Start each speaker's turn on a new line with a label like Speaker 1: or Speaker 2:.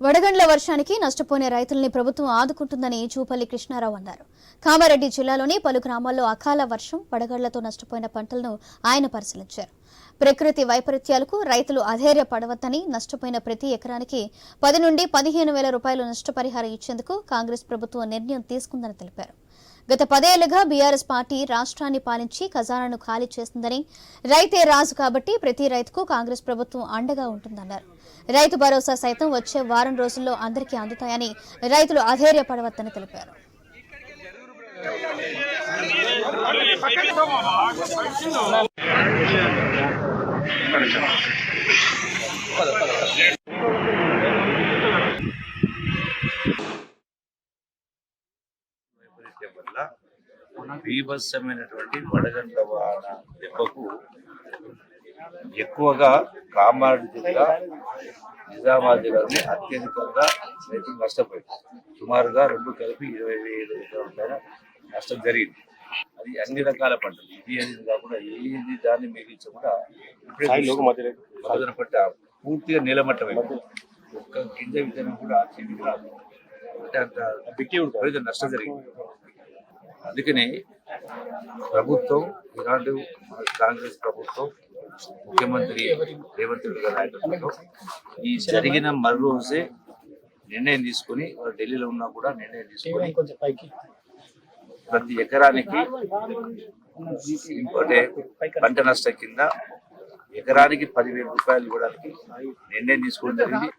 Speaker 1: వడగండ్ల వర్షానికి నష్టపోయిన రైతుల్ని ప్రభుత్వం ఆదుకుంటుందని చూపల్లి కృష్ణారావు అన్నారు. కామారెడ్డి జిల్లాలోని పలు గ్రామాల్లో అకాల వర్షం వడగండ్లతో నష్టపోయిన పంటలను ఆయన పరిశీలించారు. ప్రకృతి వైపరీత్యాలకు రైతులు అధైర్య పడవద్దని నష్టపోయిన ప్రతి ఎకరానికి పది నుండి పదిహేను వేల రూపాయలు నష్టపరిహారం ఇచ్చేందుకు కాంగ్రెస్ ప్రభుత్వం నిర్ణయం తీసుకుందని తెలిపారు. గత పదేళ్ళుగా బీఆర్ఎస్ పార్టీ రాష్ట్రాన్ని పాలించి ఖజానాను ఖాళీ చేస్తుందని రైతే రాజు కాబట్టి ప్రతి రైతుకు కాంగ్రెస్ ప్రభుత్వం అండగా ఉంటుందన్నారు. రైతు భరోసా సైతం వచ్చే వారం రోజుల్లో అందరికీ అందుతాయని రైతులు అధైర్యపడవద్దని తెలిపారు.
Speaker 2: వైపరీత్యం వల్ల బీభత్సమైనటువంటి వడగండ్ల వాన దెబ్బకు ఎక్కువగా కామారెడ్డి జిల్లా నిజామాబాద్ జిల్లాలోనే అత్యధికంగా రైతులు నష్టపోయింది సుమారుగా రెండు కలిపి ఇరవై వేల ఎకరాల పైన నష్టం జరిగింది. అది అన్ని రకాల పంటలు ఇది అనేది కాకుండా ఏది దాన్ని మిగిలించి కూడా ఇప్పుడే మొదలు పట్ట పూర్తిగా నీలమట్టమైంది ఒక్క గింజ విత్తనం కూడా అంటే అంత నష్టం జరిగింది. అందుకనే ప్రభుత్వం ఈనాడు కాంగ్రెస్ ప్రభుత్వం ముఖ్యమంత్రి రేవంత్ రెడ్డి గారి నాయకత్వంలో ఈ జరిగిన మరు రోజే నిర్ణయం తీసుకొని ఢిల్లీలో ఉన్నా కూడా నిర్ణయం తీసుకొని ప్రతి ఎకరానికి ఇంకోటి పంట నష్టం కింద ఎకరానికి పదివేల రూపాయలు ఇవ్వడానికి నిర్ణయం తీసుకోవడం జరిగింది.